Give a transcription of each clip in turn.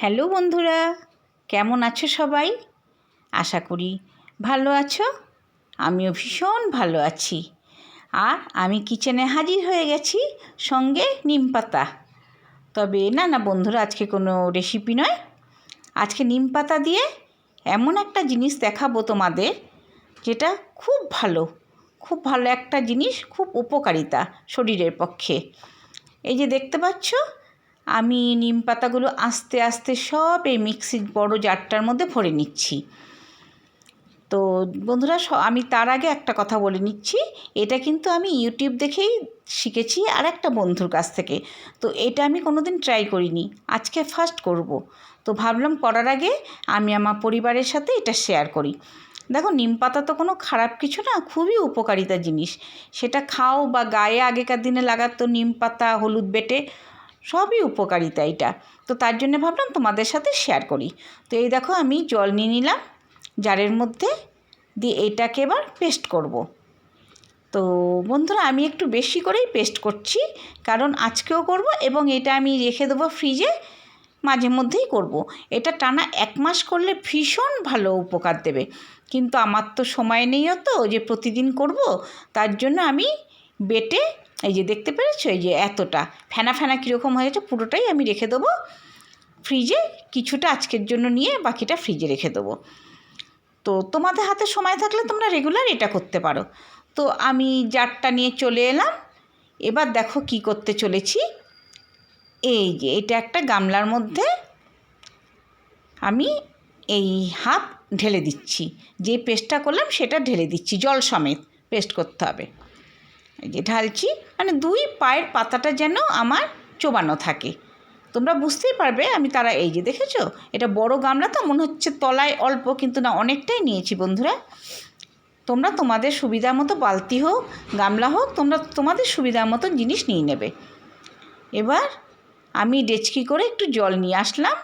Hello বন্ধুরা, কেমন আছো সবাই? আশা করি ভালো আছো। আমিও ভীষণ ভালো আছি। আর আমি কিচেনে হাজির হয়ে গেছি সঙ্গে নিম পাতা। তবে না না বন্ধুরা, আজকে কোনো রেসিপি নয়। আজকে নিম পাতা দিয়ে এমন একটা জিনিস দেখাবো তোমাদের, যেটা খুব ভালো খুব ভালো একটা জিনিস, খুব উপকারিতা শরীরের পক্ষে। এই যে দেখতে পাচ্ছ আমি নিম পাতাগুলো আস্তে আস্তে সব এই মিক্সির বড় জারটার মধ্যে ভরে নিচ্ছি। তো বন্ধুরা আমি তার আগে একটা কথা বলে নিচ্ছি। এটা কিন্তু আমি ইউটিউব দেখেই শিখেছি আর একটা বন্ধুর কাছ থেকে। তো এটা আমি কোনো দিন ট্রাই করিনি, আজকে ফার্স্ট করব। তো ভাবলাম করার আগে আমি আমার পরিবারের সাথে এটা শেয়ার করি। দেখো, নিম পাতা তো কোনো খারাপ কিছু না, খুবই উপকারিতা জিনিস। সেটা খাও বা গায়ে আগেকার দিনে লাগাতো নিম পাতা, হলুদ বেটে সবই উপকারিতা এটা তো তার জন্য ভাবলাম তোমাদের সাথে শেয়ার করি তো এই দেখো আমি জল নিয়ে নিলাম, জারের মধ্যে দিয়ে এটাকে এবার পেস্ট করব। তো বন্ধুরা আমি একটু বেশি করেই পেস্ট করছি, কারণ আজকেও করব এবং এটা আমি রেখে দেবো ফ্রিজে মাঝে মধ্যেই করব। এটা টানা এক মাস করলে ভীষণ ভালো উপকার দেবে কিন্তু আমার তো সময় নেই তো যে প্রতিদিন করব, তার জন্য আমি বেটে এই যে দেখতে পেরেছ? এই যে এতটা। ফেনা ফেনা কীরকম হয়েছে পুরোটাই আমি রেখে দেবো ফ্রিজে কিছুটা আজকের জন্য নিয়ে বাকিটা ফ্রিজে রেখে দেবো। তো তোমাদের হাতে সময় থাকলে তোমরা রেগুলার এটা করতে পারো। তো আমি জারটা নিয়ে চলে এলাম। এবার দেখো কি করতে চলেছি। এই যে এটা একটা গামলার মধ্যে আমি এই হাফ ঢেলে দিচ্ছি। যে পেস্টটা করলাম সেটা ঢেলে দিচ্ছি, জল সমেত পেস্ট করতে হবে। যে ঢালছি মানে দুই পায়ের পাতাটা যেন আমার চোবানো থাকে। তোমরা বুঝতেই পারবে, আমি তারা এই যে দেখেছ? এটা বড় গামলা তো, মনে হচ্ছে তলায় অল্প, কিন্তু না, অনেকটাই নিয়েছি বন্ধুরা। তোমরা তোমাদের সুবিধা মতো বালতি হোক, গামলা হোক, তোমরা তোমাদের সুবিধা মতো জিনিস নিয়ে নেবে। এবার আমি ডেচকি করে একটু জল নিয়ে আসলাম।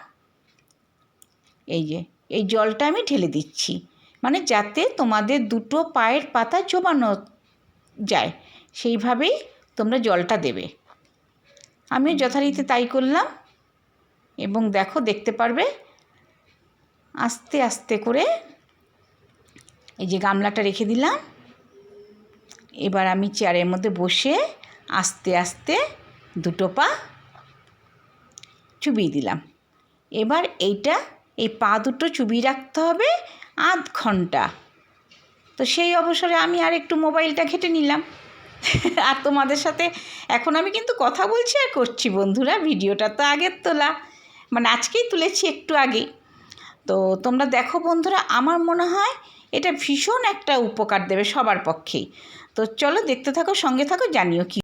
এই যে, এই জলটা আমি ঢেলে দিচ্ছি। মানে যাতে তোমাদের দুটো পায়ের পাতা চোবানো যায়। সেইভাবেই তোমরা জলটা দেবে। আমিও যথারীতি তাই করলাম এবং দেখো, দেখতে পারবে, আস্তে আস্তে করে এই যে গামলাটা রেখে দিলাম। এবার আমি চেয়ারের মধ্যে বসে আস্তে আস্তে দুটো পা চুবিয়ে দিলাম। এবার এইটা, এই পা দুটো চুবিয়ে রাখতে হবে আধ ঘণ্টা। তো সেই অবসরে আমি আর একটু মোবাইলটা ঘেটে নিলাম। আর তোমাদের সাথে এখন আমি কিন্তু কথা বলছি আর করছি বন্ধুরা, ভিডিওটা তো আগের তোলা। মানে আজকেই তুলেছি একটু আগে। তো তোমরা দেখো বন্ধুরা, আমার মনে হয় এটা ভীষণ একটা উপকার দেবে সবার পক্ষেই। তো চলো দেখতে থাকো, সঙ্গে থাকো, জানিও কি